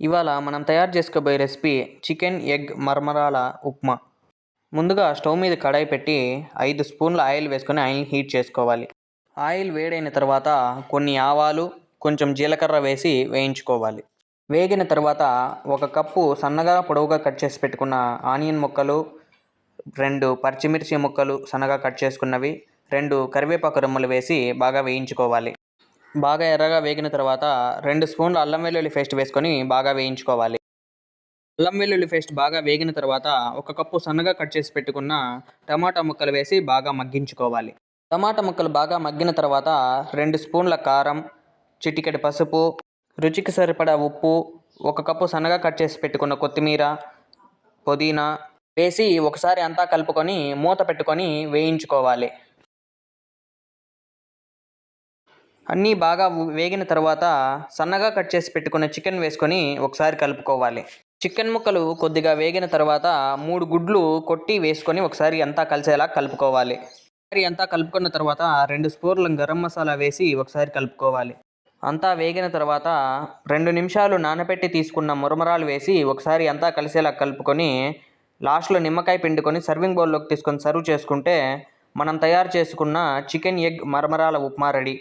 ఇవాళ మనం తయారు చేసుకోబోయే రెసిపీ చికెన్ ఎగ్ మరమరాల ఉప్మా. ముందుగా స్టవ్ మీద కడాయి పెట్టి ఐదు స్పూన్ల ఆయిల్ వేసుకొని ఆయిల్ని హీట్ చేసుకోవాలి. ఆయిల్ వేడైన తర్వాత కొన్ని ఆవాలు కొంచెం జీలకర్ర వేసి వేయించుకోవాలి. వేగిన తర్వాత ఒక కప్పు సన్నగా పొడవుగా కట్ చేసి పెట్టుకున్న ఆనియన్ ముక్కలు రెండు పచ్చిమిర్చి ముక్కలు సన్నగా కట్ చేసుకున్నవి రెండు కరివేపాకు రెమ్మలు వేసి బాగా వేయించుకోవాలి. బాగా ఎర్రగా వేగిన తర్వాత రెండు స్పూన్లు అల్లం వెల్లుల్లి పేస్ట్ వేసుకొని బాగా వేయించుకోవాలి. అల్లం వెల్లుల్లి పేస్ట్ బాగా వేగిన తర్వాత ఒక కప్పు సన్నగా కట్ చేసి పెట్టుకున్న టమాటా ముక్కలు వేసి బాగా మగ్గించుకోవాలి. టమాటా ముక్కలు బాగా మగ్గిన తర్వాత రెండు స్పూన్ల కారం చిటికెడు పసుపు రుచికి సరిపడా ఉప్పు ఒక కప్పు సన్నగా కట్ చేసి పెట్టుకున్న కొత్తిమీర పుదీనా వేసి ఒకసారి అంతా కలుపుకొని మూత పెట్టుకొని వేయించుకోవాలి. అన్నీ బాగా వేగిన తర్వాత సన్నగా కట్ చేసి పెట్టుకున్న చికెన్ వేసుకొని ఒకసారి కలుపుకోవాలి. చికెన్ ముక్కలు కొద్దిగా వేగిన తర్వాత మూడు గుడ్లు కొట్టి వేసుకొని ఒకసారి అంతా కలిసేలా కలుపుకోవాలి. ఒకసారి అంతా కలుపుకున్న తర్వాత రెండు స్పూర్లు గరం మసాలా వేసి ఒకసారి కలుపుకోవాలి. అంతా వేగిన తర్వాత రెండు నిమిషాలు నానబెట్టి తీసుకున్న మురమరాలు వేసి ఒకసారి అంతా కలిసేలా కలుపుకొని లాస్ట్లో నిమ్మకాయ పిండుకొని సర్వింగ్ బౌల్లోకి తీసుకొని సర్వ్ చేసుకుంటే మనం తయారు చేసుకున్న చికెన్ ఎగ్ మరమరాల ఉప్మా రెడీ.